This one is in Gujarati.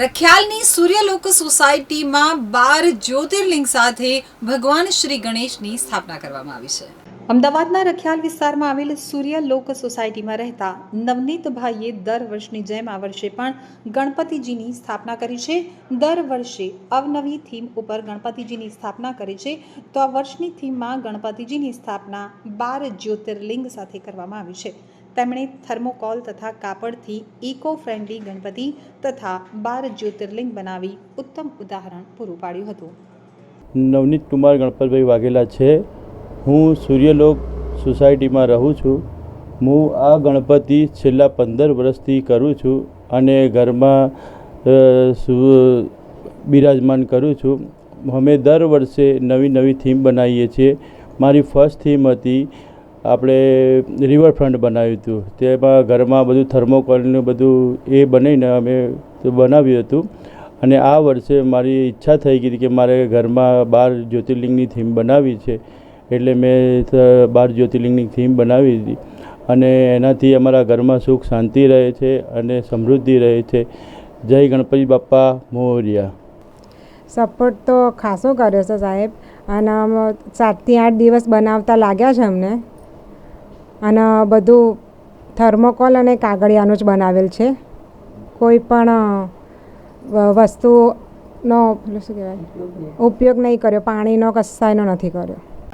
રખિયાલની સૂર્યલોક સોસાયટીમાં બાર જ્યોતિર્લિંગ સાથે ભગવાન શ્રી ગણેશની સ્થાપના કરવામાં આવી છે. અમદાવાદના રખિયાલ વિસ્તારમાં આવેલ સૂર્યલોક સોસાયટીમાં રહેતા નવનીતભાઈએ દર વર્ષની જેમ આ વર્ષે પણ ગણપતિજીની સ્થાપના કરી છે. દર વર્ષે અવનવી થીમ ઉપર ગણપતિજીની સ્થાપના કરી છે. તો આ વર્ષની થીમમાં ગણપતિજીની સ્થાપના બાર જ્યોતિર્લિંગ સાથે કરવામાં આવી છે. તેમણે થર્મોકોલ તથા કાપડથી ઇકો ફ્રેન્ડલી ગણપતિ તથા બાર જ્યોતિર્લિંગ બનાવી ઉત્તમ ઉદાહરણ પૂરું પાડ્યું હતું. નવનીત કુમાર ગણપતભાઈ વાઘેલા છે. હું સૂર્યલોક સોસાયટીમાં રહું છું. હું આ ગણપતિ છેલ્લા પંદર વર્ષથી કરું છું અને ઘરમાં બિરાજમાન કરું છું. અમે દર વર્ષે નવી નવી થીમ બનાવીએ છીએ. મારી ફર્સ્ટ થીમ હતી આપણે રિવરફ્રન્ટ બનાવ્યું હતું. તેમાં ઘરમાં બધું થર્મોકોલનું બધું એ બનાવીને અમે બનાવ્યું હતું. અને આ વર્ષે મારી ઈચ્છા થઈ ગઈ હતી કે મારે ઘરમાં બાર જ્યોતિર્લિંગની થીમ બનાવવી છે. એટલે મેં બાર જ્યોતિર્લિંગની થીમ બનાવી હતી. અને એનાથી અમારા ઘરમાં સુખ શાંતિ રહે છે અને સમૃદ્ધિ રહે છે. જય ગણપતિ બાપ્પા મોરિયા. સપોર્ટ તો ખાસો કર્યો છે સાહેબ. અને સાતથી આઠ દિવસ બનાવતા લાગ્યા છે અમને. અને બધું થર્મોકોલ અને કાગળિયાનું જ બનાવેલ છે. કોઈ પણ વસ્તુનો શું કહેવાય? ઉપયોગ નહીં કર્યો. પાણીનો કશાયનો નથી કર્યો.